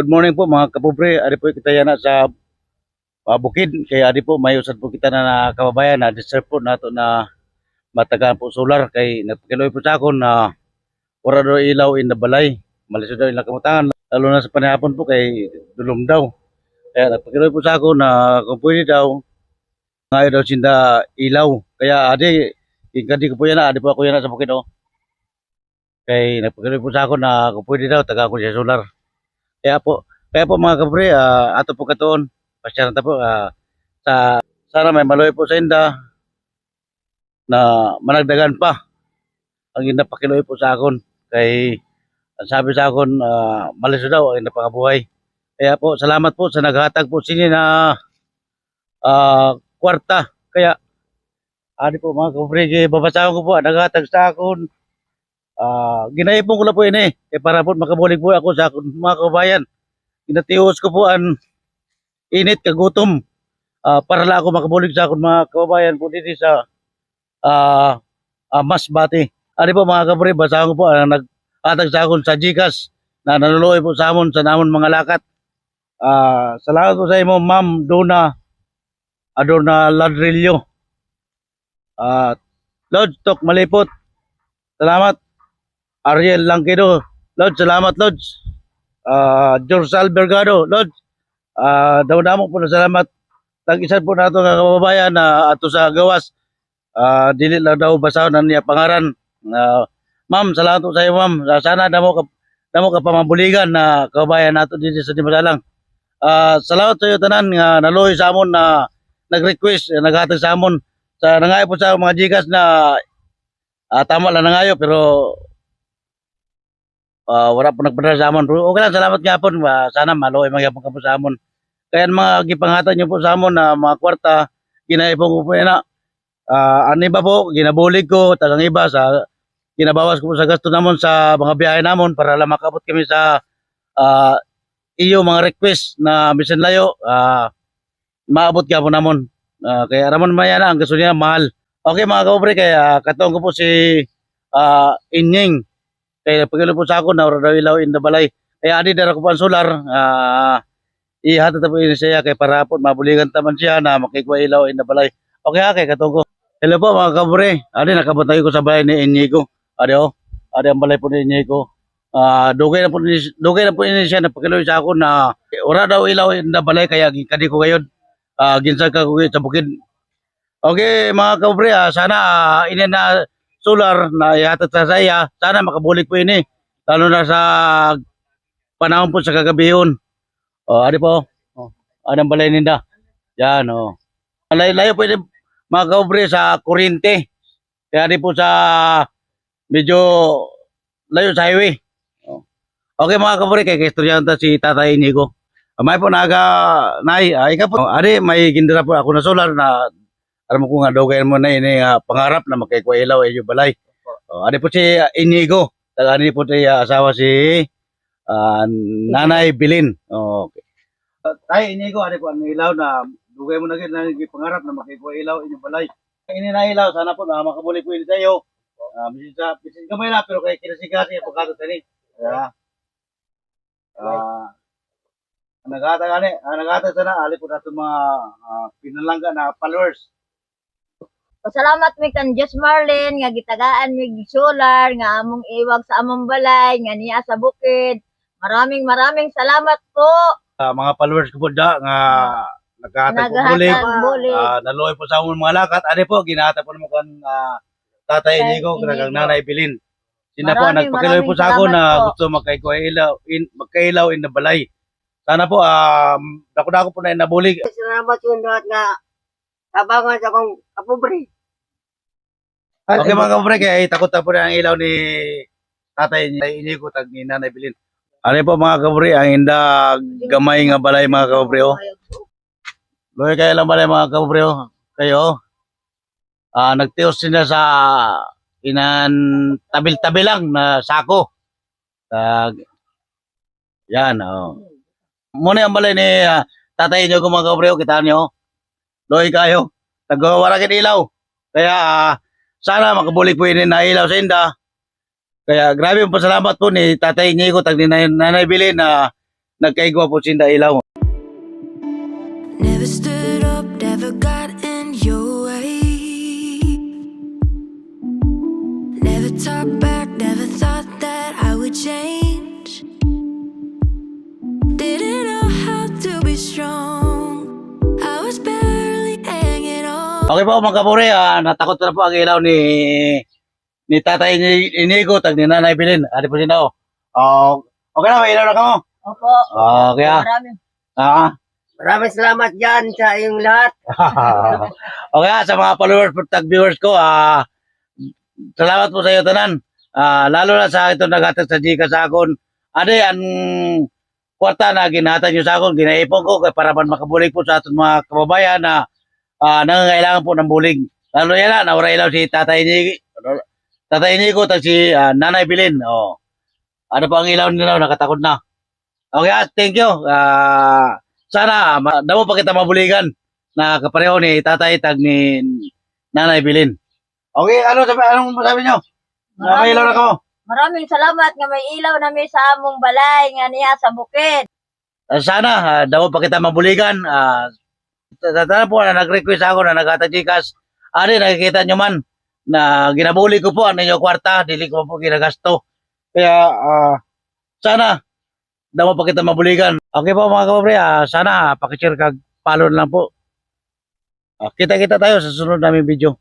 Good morning po mga kapobre. Ari po kita yana sa uh, bukid. Kaya ari po may usad po kita na, na kababayan na deserve po nato na matagaan po solar kay nagpakiloy po sa akon na wala daw ilaw in the balay. Malisod daw ilang kamutangan. Lalo na sa panahapon po kay dulong daw. Kaya nagpakiloy po sa akon na kung pwede daw ngayon daw sinda ilaw. Kaya adi, ikadi ko po yan adi po ako yan sa bukid oh. Kay nagpakiloy po sa akon na kung pwede daw taga ko siya solar. Kaya po, kaya po mga kabre, ah, ato po katuon, pasyaran po, ah, sa, sana may maloy po sa inda, na managdagan pa, ang inapakiloy po sa akon, kay, ang sabi sa akon, uh, maliso daw ang inapangabuhay. Kaya po, salamat po sa naghatag po sini na, ah, kwarta, kaya, Adi po mga kabre, kay babasahan ko po, naghatag sa akon, Ah, ginahipon ko lang po ini eh para po makabulig po ako sa mga kabayan. Ginatios ko po ang init kagutom ah, para lang ako makabulig sa mga kababayan po dito sa ah ah, Masbate. Ano po mga kabre, basahan ko po ang nag-atag sa akong sa Gcash na nanuloy po sa amon sa namon mga lakat. Ah, salamat po sa imo Ma'am Dona Adorna Ladrillo. Ah, Lord Tok Malipot. Salamat. Ariel Langkido. Lord, salamat, Lord. Uh, George Albergado, Lord. Uh, daw po na salamat. Tag-isan po nato nga kababayan na ato sa gawas. Uh, dili lang daw basahon na niya pangaran. Uh, ma'am, salamat po sa iyo, ma'am. Uh, sana damo ka damo ka pamabuligan na kababayan nato dito sa Dimasalang. Uh, salamat sa iyo tanan nga naluoy sa amon na nag-request, eh, naghatag sa amon sa nangayo po sa mga gigas na ah, tama lang nangayo pero Ah, wala po nagpadala sa amon. Okay lang, salamat nga po. Ah, sana maloy magyapon ka po sa amon. Kaya mga gipangatan niyo po sa amon na mga kwarta, ginaipon ko po na. Ah, ano iba po, ginabulig ko, tagang iba sa ginabawas ko po sa gasto namon sa mga biyahe namon para lang makabot kami sa ah, iyo mga request na bisan layo. Ah, maabot ka po namon. Ah, kaya ramon mayana ang gusto niya mahal. Okay mga kaobre, kaya katong ko po si ah, Inying kaya pagkilo po sa ako na daw ilaw in the balay. Kaya adi dara ko pa ang solar. Ah, ihata ta po siya kay para po mabuligan taman siya na makikwa ilaw in the balay. Okay ha kay katong ko. Hello po mga kabre. Adi nakabot ko sa balay ni Inigo. Adi oh. Adi ang balay po ni Inigo. Ah, dugay na po ni dugay na po ini siya na pagkilo sa ako na ora ilaw in the balay kaya kadi ko ngayon. Ah, ginsag ka ko sa bukid. Okay mga kabre, ah, sana ah, ini na solar na ihatag sa saya, sana makabulik po ini. Lalo na sa panahon po sa kagabihon. O, ano po? O, anong balay ninda? Yan, o. Layo-layo po ini mga sa kurinte. Kaya di po sa medyo layo sa highway. O. Okay mga kaobre, kay kaistoryan ta si Tatay Inigo. May po naga, nay, ay ka po. Ari, may gindira po ako na solar na alam ko nga dugay mo na ini nga pangarap na makikwa ilaw ay balay. Oh, ano po si uh, Inigo. Taga ni po si uh, asawa si uh, Nanay Bilin. Oh, okay. Uh, tay Inigo, ano po ang ilaw na dugay mo na gid na pangarap na makikwa ilaw inyong balay. Ini na ilaw sana po na makabuli ko ini tayo. Uh, bisin sa bisin gamay na pero kay kinasigasi ang pagkato tani. Kaya ah nagata gani, ah, nagata sana ali po nato mga uh, pinalangga na followers. Pasalamat mi kan Diyos Marlin nga gitagaan mi solar nga among iwag sa among balay nga niya sa bukid. Maraming maraming salamat po. Ah, mga followers ko po da nga naghahatag po bulig. Naghatag bulig. Ah, naluoy po sa among mga lakat. Ano po, ginahatag po naman kan ah, tatay Inigo, kanagang nanay Bilin. Sina po, nagpakiloy po sa ako na po. gusto magkailaw in, magkailaw in the balay. Sana po, um, dako-dako po na nabulig. Salamat yun lahat nga tabangan sa akong kapobre. Okay mga kabre, kaya takot na po na ang ilaw ni tatay ni Inigo, tag ni nanay Bilin. Ano po mga kabre, ang inda gamay nga balay mga kabre, oh. Loy kayo lang balay mga kabre, oh. Kayo, ah nagtios sila sa inan tabil-tabi lang na sako. Tag, yan, oh. Muna ang balay ni ah, tatay niyo kung mga kabre, oh, kita niyo. Loy kayo, nagwawara kin ilaw. Kaya, ah, sana makabulik po ini na ilaw sa inda. Kaya grabe yung pasalamat po ni Tatay Nico tag ni Nanay Bilin na nagkaigwa po sinda ilaw. Okay po mga kapure, ah, natakot na po ang ilaw ni ni tatay ni Inigo, tag ni nanay Bilin. Ari po sinda oh. Oh, okay na, may ilaw na ka mo. Opo. Ah, kaya, Maraming ah, Maraming salamat dyan sa iyong lahat. okay, ah, sa mga followers po, tag viewers ko, ah, salamat po sa iyo tanan. Ah, lalo na sa ito nagatag sa Gcash sa akon. Ade, ang kwarta na ginatan nyo sa akon, ginaipon ko kay para man makabulig po sa ating mga kababayan na ah, nangangailangan po ng bulig. Lalo yan na, nawala ilaw si Tatay ni Tatay Nico, tag si ah, Nanay Bilin. Oh. Ano po ang ilaw nila, nakatakot na. Okay, ah, thank you. Ah, sana, damo pa kita mabuligan na kapareho ni tatay tag ni nanay Bilin. Okay, ano sabi, anong masabi nyo? Na may ilaw na kamo. Maraming salamat nga may ilaw na may sa among balay nga niya sa bukid. Ah, sana, uh, damo pa kita mabuligan. Uh, Tatanan po na nag-request ako na nagkatajikas. Ari, nakikita nyo man na ginabuli ko po ang inyong kwarta, dili ko po ginagasto. Kaya, ah, sana, damo pa kita mabuligan. Okay po mga kapabre, ah, sana, pakishare kag follow lang po. Ah, kita-kita tayo sa sunod naming video.